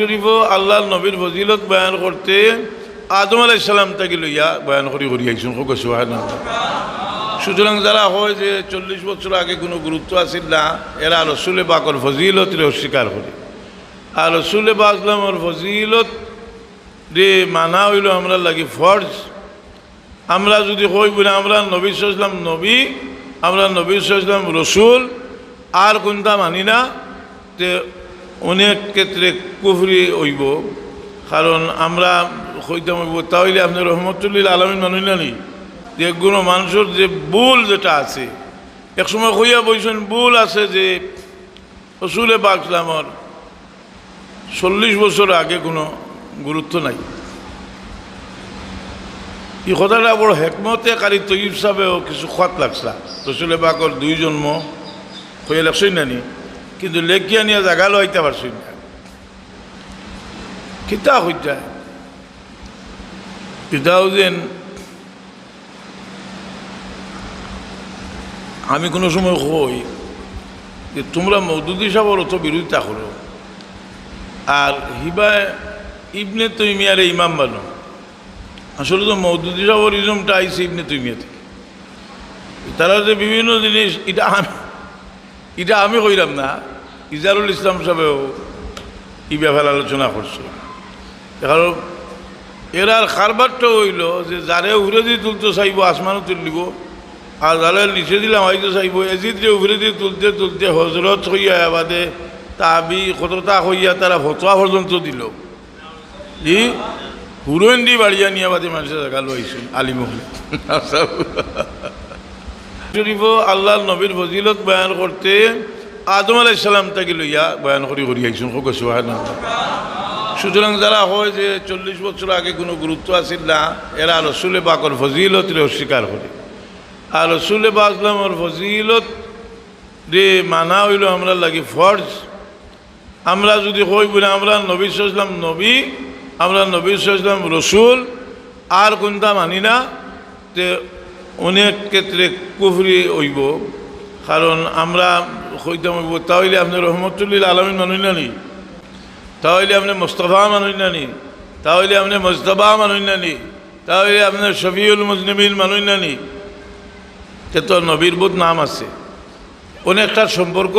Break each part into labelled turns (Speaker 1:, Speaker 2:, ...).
Speaker 1: শরীফও আল্লাহর নবীর ফজিলত বয়ান করতে আদম আলাইসাল্লাম তাকে লইয়া বয়ান করি করি আইসুন সুতরাং যারা হয় যে চল্লিশ বছর আগে কোনো গুরুত্ব আছিল না, এরা রসুলে বাকর ফজিলত অস্বীকার করে। আর রসুলে বাকলামর ফজিলত যে মানা হইল আমরা লাগি ফর্জ। আমরা যদি হই বলে আমরা নবী সাল্লাম নবী, আমরা নবী সাল্লাম রসুল, আর কোনটা মানি না যে অনেক ক্ষেত্রে কুফরি হইব। কারণ আমরা হইতাম হইব, তাহলে আপনি রহমতুল্লিল আলমিন মানুষ নানি যে কোনো মানুষের যে ভুল যেটা আছে, একসময় হইয়া বইছেন, ভুল আছে যে রসুলে বাকলামর চল্লিশ বছর আগে কোনো গুরুত্ব নাই। এই কথাটা বড় হেকমতে কারি তৈব সাহেবেও কিছু খত লাগছে। রসুলে বাকর দুই জন্ম হয়ে লাগছই নানি কিন্তু লেখিয়া নিয়ে জাগা লইতে পারছই না। কিতা হইতা? কিতাও যেন আমি কোনো সময় কই যে তোমরা মৌদুদি সাহর অত বিরোধিতা করো। আর হিবা ইবনে তৈমিয়ারে ইমাম বানো। আসলে তো মৌদুদি সাহর ইজমটা আইসে ইবনে তৈমিয়া থেকে। তারা যে বিভিন্ন জিনিস, এটা আমি এটা আমি কইলাম না। ইজারুল ইসলাম সাহেবেও ই ব্যাপারে আলোচনা করছে। কারণ এরার কারবারটা হইল যে যারে উড়ে দিয়ে তুলতে চাইব আসমানও তুলিব, আর যারা নিচে দিলাম হয়তো চাইব এজিদ উড়ে দিয়ে তুলতে তুলতে হজরত হইয়া বাদে তাবি কতটা হইয়া তারা ফতোয়া পর্যন্ত দিল। ই হুরোইন দি বাড়িয়া নিয়ে বাদে মানুষের জায়গা লইছেন আলিমহলে শরীফও আল্লাহর নবীর ফজিলত বয়ান করতে আদম আলাইসাল্লাম তাকে লইয়া বয়ান করি করি আইসুন হোক সুহান সুতরাং যারা হয় যে চল্লিশ বছর আগে কোনো গুরুত্ব আছিল না, এরা রসুলে বাকর ফজিলত অস্বীকার করে। আর রসুলে বাকলামর ফজিলত যে মানা হইল আমরা লাগি ফর্জ। আমরা যদি হই বলে, আমরা নবী সাল্লাম নবী, আমরা নবী সাল্লাম রসুল, আর কোনটা মানি না যে অনেক ক্ষেত্রে কুফরি হইব। কারণ আমরা হইতাম তাহলে আপনি রহমতুল্লিল আলমিন মানুষ নানি তাহলে আপনি মোস্তফা মানুষ নানি তাহলে আপনি মোস্তফা মানুষ নানি তাহলে আপনার শফিউল মুজনিমিন মানুষ নানি সে তো নবীর বোধ নাম আছে। অনেকটা সম্পর্ক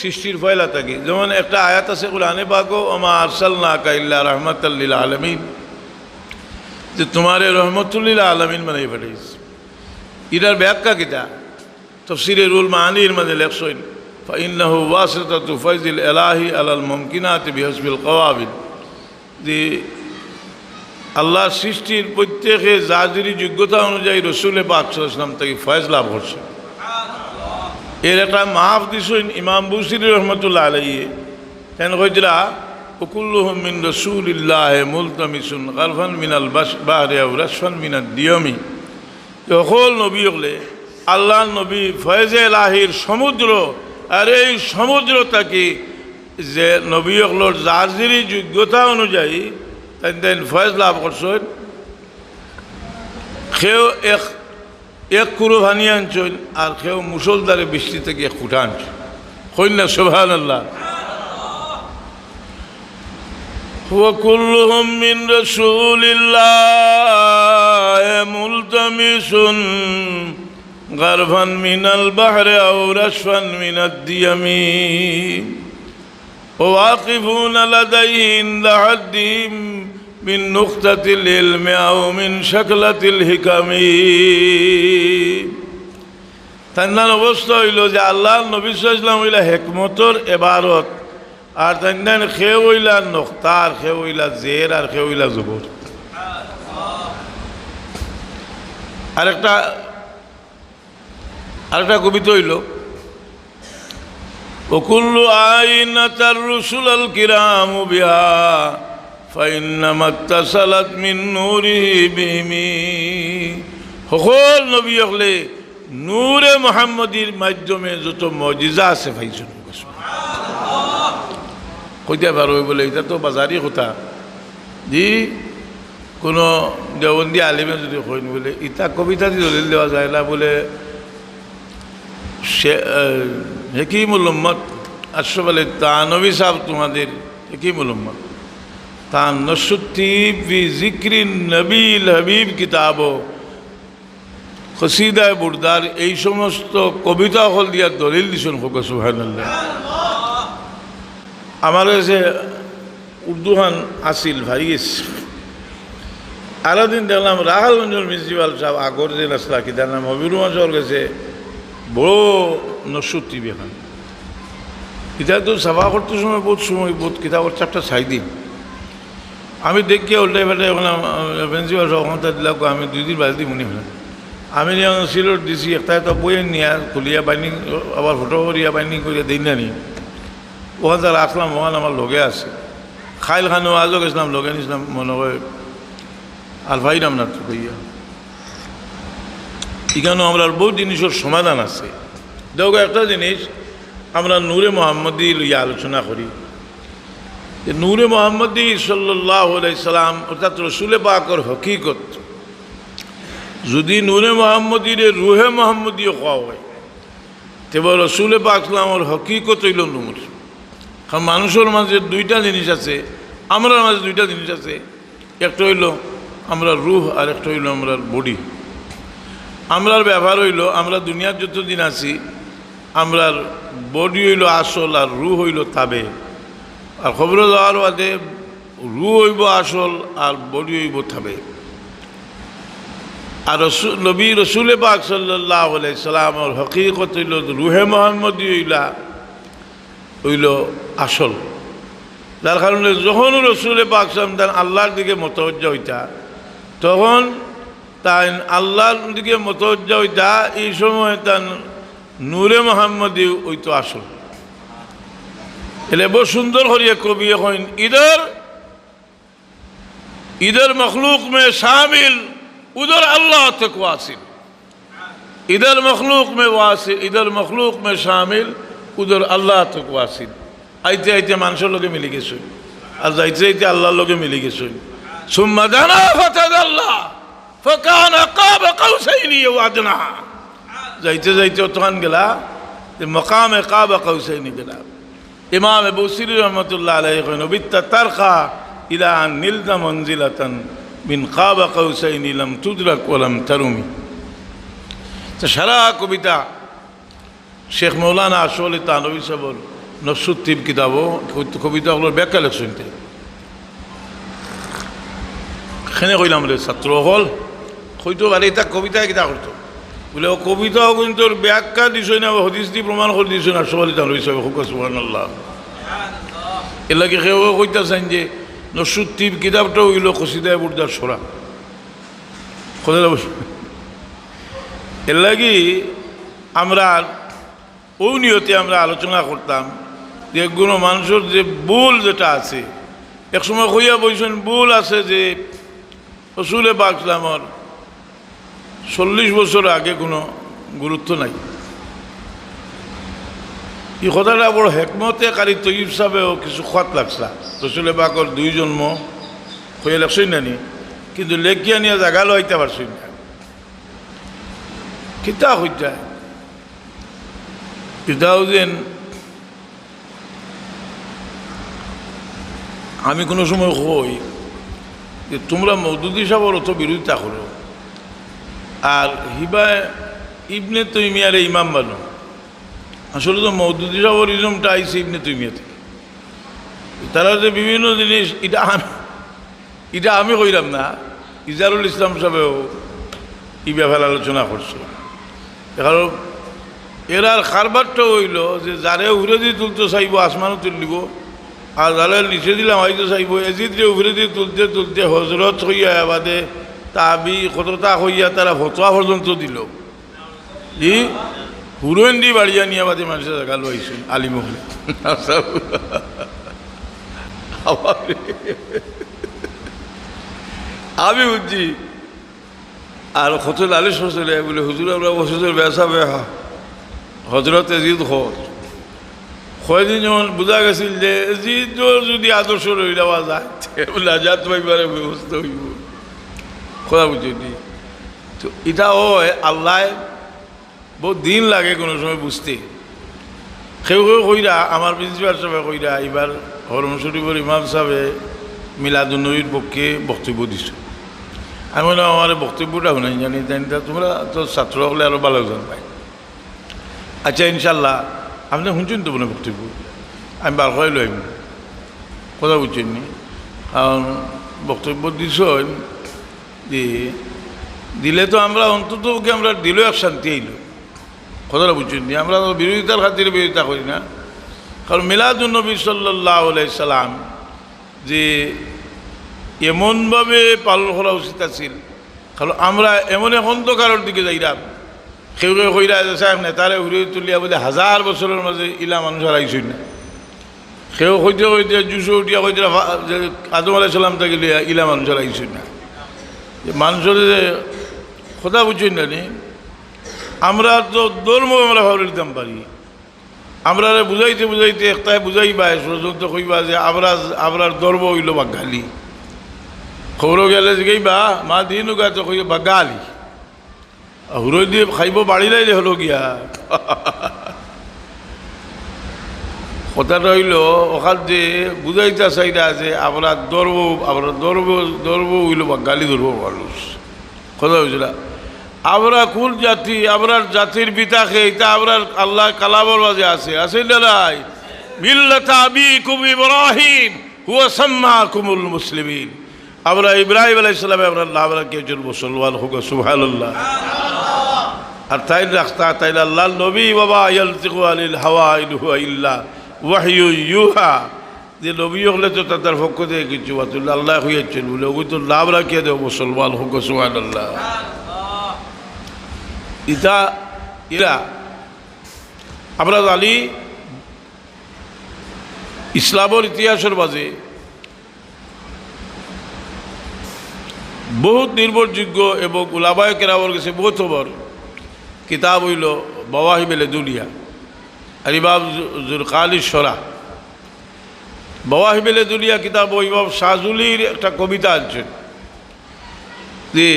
Speaker 1: সৃষ্টির ফয়লা থাকে। যেমন একটা আয়াত আছে, কোরআনে পাকো, ওমা আরসাল না কাইল্লা রহমতাল্লিল আলমিন। যে তোমার রহমতুল্লিল আলমিন মানে পাঠিয়েছে ইটার ব্যাখ্যা কিতা? তফসিরে রুল মাহানির মাঝে লেখসইন ফাইন্নাহু ওয়াসিতাতু ফাইজিল এলাহি আলাল মুমকিনাত বিহসবিল কওয়াবিল যে আল্লাহ সৃষ্টির প্রত্যেকে জাজিরি যোগ্যতা অনুযায়ী রসুলে পাক ইসলাম থেকে লাভ করছে। এর একটা মাফ দিছেন ইমাম বুসির রহমতুল্লাহ আলাইয়ে কেন কইতরা ওকুল্লুহম মিন রসুলিল্লাহ মুলতামিসুন গালফান মিনাল বাস বাহরে রাসফান মিনাল দিয়মি সকল নবী হলে আল্লাহ নবী ফয়েজে এলাহির সমুদ্র আর এই সমুদ্র তাকে যে নবী হকলোর জার্জিরি যোগ্যতা অনুযায়ী তাই তাই ফয়েজ লাভ করছেন সেও এক এক কুরু ভানি আনছেন আর সেও মুসলদারে বৃষ্টি থেকে এক কুঠা আনছে কন্যা সোভান আল্লাহ وكلهم من رسول الله ملتمس غرفا من البحر أو رشفا من الديم وواقفون لديه عند حدهم من نقطة العلم أو من شكلة الحكم তান্নার অবস্থা হইল যে আল্লাহ নবী সাল্লাম হইলা হেকমতর এবারত আর তাই খেয়ে হইলা নখতার খেয়ে হইলা জের আর খেয়ে হইলা জবর আরেকটা আরেকটা কবিতা হইল وكل آينة الرسل الكرام بها فإنما اتصلت من نوره بهم সকল নবী হলে নূরে মোহাম্মদীর মাধ্যমে যত মজিজা আছে ভাইজন কইতে পারো বলে এটা তো বাজারি কথা দি কোনো দেওবন্দি আলিমে যদি কইন বলে ইটা কবিতা দিয়ে দলিল দেওয়া যায় না বলে সে হেকিমুল উম্মত, আশরফ আলী তানবী সাহেব তোমাদের হেকিমুল উম্মত। তার নসুত্তিব বি জিক্রিন নবীল হাবিব কিতাব। খসিদায় বুরদার, এই সমস্ত কবিতা হল দিয়া দলিল দিছেন হোক সুহানুল্লাহ আমার কাছে উর্দুহান আসিল ভাইস। আরও দিন দেখলাম রাহালগঞ্জের মিউনিসিপাল সাহেব আগর যে রাস্তা, কি তার নাম হবির মাসর গেছে বড় নসুত্তি এখন। কিতাব তো সাফা করতে সময় বহুত সময়, বহুত কিতাবের চাপটা ছাই দিন আমি দেখি উল্টাই ফেলটাই ওখানে প্রিন্সিপাল ওখানটা দিলাম আমি দুই দিন বাজে মনে হলাম আমি নিয়ে দিছি একটা তো বই নিয়ে, খুলিয়া বাইন্ডিং আবার ফটো করিয়া বাইন্ডিং করিয়া দিই না নি ওখানটা রাখলাম ওখানে আমার লগে আছে। খাইল খানো আজও গেছিলাম লগে নিছিলাম, মনে হয় আলফাই নাম না কইয়া এখানেও আমরা বহু জিনিসের সমাধান আছে। দেখো একটা জিনিস, আমরা নূরে মোহাম্মদী লইয়া আলোচনা করি। যে নূরে মোহাম্মদী সাল্লাহ সাল্লাম, অর্থাৎ রসুলে পাকর হকিকত, যদি নূরে মোহাম্মদীর রুহে মোহাম্মদীও খাওয়া হয়, তবে রসুলে পাক সালামর হকিকত হইল নূর। কারণ মানুষের মাঝে দুইটা জিনিস আছে, আমরার মাঝে দুইটা জিনিস আছে, একটা হইল আমরা রুহ আর একটা হইল আমরা বডি। আমরার ব্যবহার হইল, আমরা দুনিয়ার যতদিন আছি, আমরার বডি হইল আসল আর রু হইল তাবে। আর খবর দেওয়ার বাদে রু হইব আসল আর বডি হইব থাবে আর রসুল, নবী রসুলে পাক সাল্লাহ সাল্লামর হকিকত হইল রুহে মোহাম্মদী হইলা, হইল আসল। যার কারণে যখন রসুলে পাক তার আল্লাহর দিকে মতজ্জা হইতা, তখন তাই আল্লাহর দিকে মতজ্জা যা এই সময় তার নূরে মোহাম্মদী ওই তো আসল। এলে বহু সুন্দর হরিয়া কবি হইন, ঈদের ঈদের মখলুক মে সামিল উদর আল্লাহ থেকে আসিল ঈদের মখলুক মে ওয়াসিল, ঈদের মখলুক মে সামিল উদর আল্লাহ থেকে আসিল আইতে আইতে মানুষের লোকে মিলে গেছে। আর যাইতে আইতে আল্লাহর লোকে মিলে গেছে। সুম্মা জানা ফাতা আল্লাহ ফাকান কাব কাউসাইনি ওয়াদনা যাইতে যাইতে তখন গেলা যে মকামে কাব কাউসাইনি গেলা ইমাম বসির রহমতুল্লাহ আলাইহি কইন বিত্তা তারকা ইলা আন নিলদা মনজিলাতান মিন কাবা কাউসাইনি লাম তুদরাক ওয়ালাম তারুমি তো সারা কবিতা শেখ মৌলানা আসলে তানবী সাবর নসুত্তিব কিতাবও কবিতাগুলোর ব্যাখ্যা লেখছেন সেনে কইলাম রে ছাত্র হল হয়তো আর এটা কবিতা কিতা করতো বলে কবিতাও কিন্তু ব্যাখ্যা দিছ না হদিস দি প্রমাণ করে দিছ না সবাই তানবী সাহেব হুক সুবান আল্লাহ এলাকে কেউ কইতাছেন যে নসুত্তিব কিতাবটা হইল খসিদায় বুর্দার সোরা এর লাগি আমরা ওই নিয়তে আমরা আলোচনা করতাম যে, কোনো মানুষের যে ভুল যেটা আছে, একসময় কইয়া বলছেন ভুল আছে যে, রসুলে বাকলামর চল্লিশ বছর আগে কোনো গুরুত্ব নাই। ই কথাটা বড় হেকমতে কারি তৈব সাহেবেও কিছু খত লাগছা। রসুলে বাকর দুই জন্ম হয়ে লাগছই নানি কিন্তু লেখিয়া নিয়ে জাগা লইতে পারছই না। কিতা হইতা? কিতাও যেন আমি কোনো সময় হই যে তোমরা মৌদুদি সাহর অত বিরোধিতা করো। আর হিবা ইবনে তৈমিয়ারে ইমাম বানো। আসলে তো মৌদুদি ইজমটা আইসে ইবনে তৈমিয়া থেকে। তারা যে বিভিন্ন জিনিস, এটা আমি এটা আমি কইলাম না, ইজারুল ইসলাম সাহেবেও ই ব্যাপারে আলোচনা করছে। কারণ এরার কারবারটা হইল যে যারে উড়ে দিয়ে তুলতে চাইব আসমানও তুলিব, আর যারে নিচে দিলাম হয়তো চাইব, এজিদরে উড়ে দিয়ে তুলতে তুলতে হজরত হইয়া বাদে তাবি কতটা হইয়া তারা ফতোয়া পর্যন্ত দিল। ই হুরোইন বাড়িয়া নিয়ে বাদে মানুষের জায়গা লইছে, আলিমহলে। আমি বুঝছি, আর কত লালিশ হচ্ছিল বলে, হুজুর, আমরা বসেছিল বেসা বেহা, হজরত এজিদ হজ কয়দিন যেমন বোঝা গেছিল যে এজিদ যদি আদর্শ রই দেওয়া যায় বলে আজাদ পাইবারে ব্যবস্থা হইব। কথা বুঝলি তো এটা হয় আল্লাহ বহুত দিন লাগে কোনো সময় বুঝতে। কেউ কইরা আমার প্রিন্সিপাল সাহেব কইরা এবার হরম শরীফর ইমাম সাহেবে মিলাদুন্নবীর পক্ষে বক্তব্য দিছো। আমি বললাম আমার বক্তব্যটা শুনাই জানি জানি তা তোমরা তো ছাত্র হলে আরও ভালো জন পাই আচ্ছা ইনশাল্লাহ আপনি শুনছেন তো মনে বক্তব্য? আমি বার করে লইম কথা বুঝছেন নি? কারণ বক্তব্য দিছ। দিলে তো আমরা অন্তত ওকে আমরা দিলেও এক শান্তি আইল। কথাটা বুঝছেন আমরা বিরোধিতার খাতিরে বিরোধিতা করি না। কারণ মিলাদুলনবী সাল্লাহ সাল্লাম যে এমনভাবে পালন করা উচিত আছিল, কারণ আমরা এমন এখন তো কারোর দিকে যাইলাম কেউ কেউ কইরা সাহেব নেতারে ঘুরে তুলিয়া বলে হাজার বছরের মাঝে ইলা মানুষ হারাইছই না। সেও কইতে কইতে জুসো উঠিয়া কইতে আদম আলাই সাল্লাম থেকে ইলা মানুষ হারাইছই না। মানুষের কথা বুঝছেন না আমরা তো ধর্ম আমরা ভাবলে দিতাম পারি। আমরা বুঝাইতে বুঝাইতে একটাই বুঝাইবা সজন্ত কইবা যে আমরা আমরা ধর্ম হইল বাগালি খবর গেলে যে কইবা মা দিন গা তো কই বাগালি হুরই দিয়ে খাইব বাড়ি লাইলে হলো গিয়া। কথাটা হইল ওখান যে বুঝাইতে চাইরা যে আমরা ধর্ম আমরা ধর্ম ধর্ম হইল বাগালি ধর্ম মানুষ। কথা হয়েছিল আমরা কোন জাতি? আমরা জাতির পিতাকে এটা আমরা আল্লাহ কালামর মাঝে আছে। আছে না নাই? মিল্লাতা আবিকুম ইব্রাহিম, হুয়া সাম্মাকুমুল মুসলিমিন। আমরা ইব্রাহিম আলাইহিস সালামে, আমরা নাম রাখি একজন মুসলমান হোক, সুবহানাল্লাহ। আর তাই রাস্তা তাই আল্লাহ নবী বাবা ইয়ালতিকু আনিল হাওয়া ইন হুয়া ইল্লা। ওয়াহয়ু ইউহা। যে নবী হলে তো তাদের পক্ষ থেকে কিছু বাতুল আল্লাহ হইয়াছেন বলে ওগুলো তো নাম রাখিয়ে দেব মুসলমান হোক, সুবহানাল্লাহ। ইতা ইরা আমরা জানি ইসলামের ইতিহাসের মাঝে বহুত নির্ভরযোগ্য এবং উলাবায় কেরামর কাছে বহুত খবর। কিতাব হইল বাবাহিবেলে দুলিয়া আর ইমাম জুরকালি সরা বাবাহিবেলে দুলিয়া কিতাব ইমাম শাহজুলির একটা কবিতা আনছেন। যে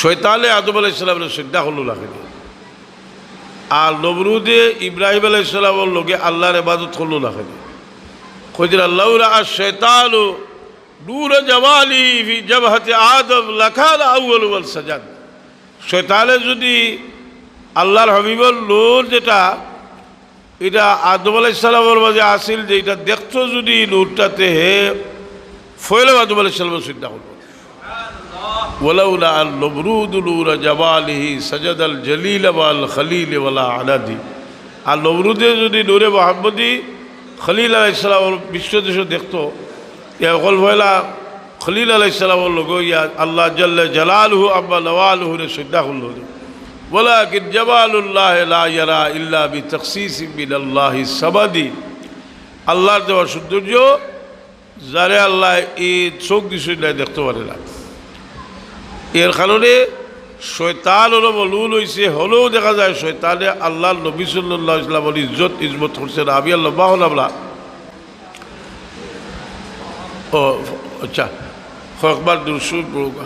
Speaker 1: শৈতালে আদম আলাই ইসলামের শ্রদ্ধা হল লাগেনি আর নবরুদে ইব্রাহিম আলাই ইসলামের লোকে আল্লাহর এবাদত হল লাগেনি কইদিন আল্লাহ আর শৈতালু নূর জওয়ালি জবহতে আদম লাখাল আউ্ল সাজাদ। শৈতালে যদি আল্লাহর হবিবর নূর যেটা এটা আদম আলাই ইসলামের মাঝে আসিল যে এটা দেখতো যদি নূরটাতে হে ফয়লে আদম আলাই ইসলামের চিন্তা করবো ولولا النبرود نور جماله سجد الجليل والخليل ولا عددي আর নবরুদে যদি নূরে মোহাম্মদি খলিল আলাইসালামর বিশ্ব দেশ দেখতো ইয়া অকল ভয়লা খলিল আলাইসালামর লোক ইয়া আল্লাহ জাল্লা জালালহু আব্বা নওয়ালহু রে শ্রদ্ধা করল ولكن جمال الله لا يرى الا بتخصيص من الله الصمد আল্লাহর দেওয়া সৌন্দর্য যারে আল্লাহ এই চোখ দিছে দেখতে পারে না এর কারণে শৈতান হলো মলুল হয়েছে হলেও দেখা যায় শৈতানে আল্লাহ নবী সাল্লাহ ইসলামর ইজ্জত ইজমত করছে না আমি আল্লাহ বাহ আমরা ও আচ্ছা একবার দুরসুর পড়ুকা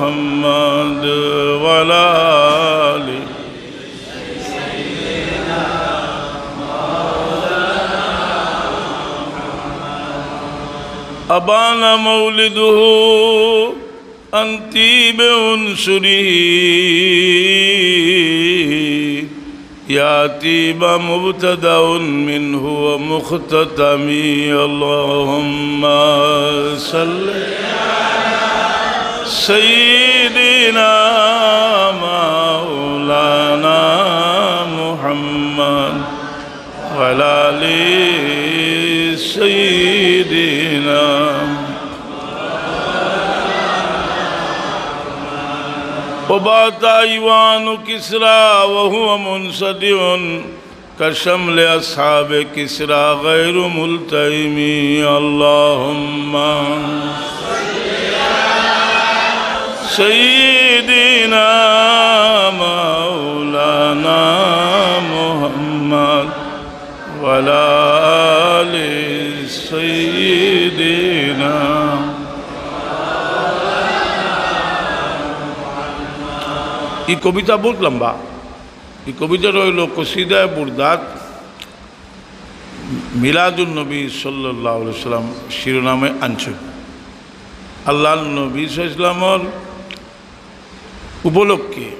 Speaker 1: محمد وعلى آله أبان مولده أنت بأنصره يأتي مبتدأ منه ومختتمي. اللهم صل سيدنا مولانا محمد وعلى آل سيدنا وبات أيوان كسرى وهو منصدع كشمل أصحاب كسرى غير ملتئم اللهم سيدنا مولانا محمد وعلى آل سيدنا এই কবিতা বহুত লম্বা এই কবিতা রইল কসিদায় বুরদাত মিলাদুল নবী সাল্লাহ সাল্লাম শিরোনামে আনছে আল্লাহ নবী ইসলামর উপলক্ষে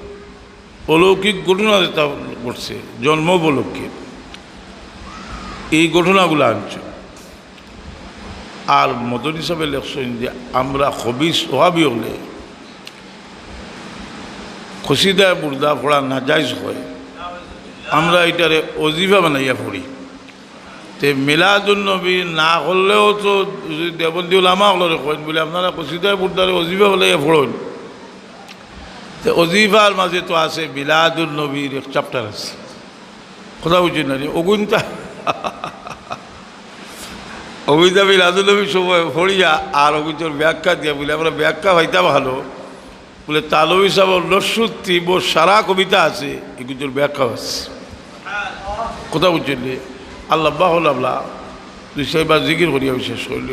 Speaker 1: অলৌকিক ঘটনা যেটা ঘটছে, জন্ম উপলক্ষে। এই ঘটনাগুলো আনছে। আর মদন হিসাবে লেখছেন যে, আমরা হবিস ওহাবি হলে খসিদায় বুর্দা পড়া নাজাইজ হয়। আমরা এটারে অজিফা বানাইয়া পড়ি। তে মিলাদুল নবী না করলেও তো দেবন্দী ওলামা হলরে কইন বলে, আপনারা খসিদায় বুর্দারে অজিফা বানাইয়া পড়েন। তে অজিফার মাঝে তো আছে মিলাদুল নবীর এক চ্যাপ্টার আছে। কথা বুঝি না অগুনটা। অগুনটা মিলাদুল নবীর সময় পড়িয়া আর অগুনটার ব্যাখ্যা দিয়া বলে, আমরা ব্যাখ্যা হইতা ভালো। বলে তালবি সাহেব লসুত্তি বো সারা কবিতা আছে এগুলোর ব্যাখ্যা আছে। কথা বুঝলি আল্লাহ বাহ আল্লাহ দুই সাহেব জিকির করিয়া শেষ করলি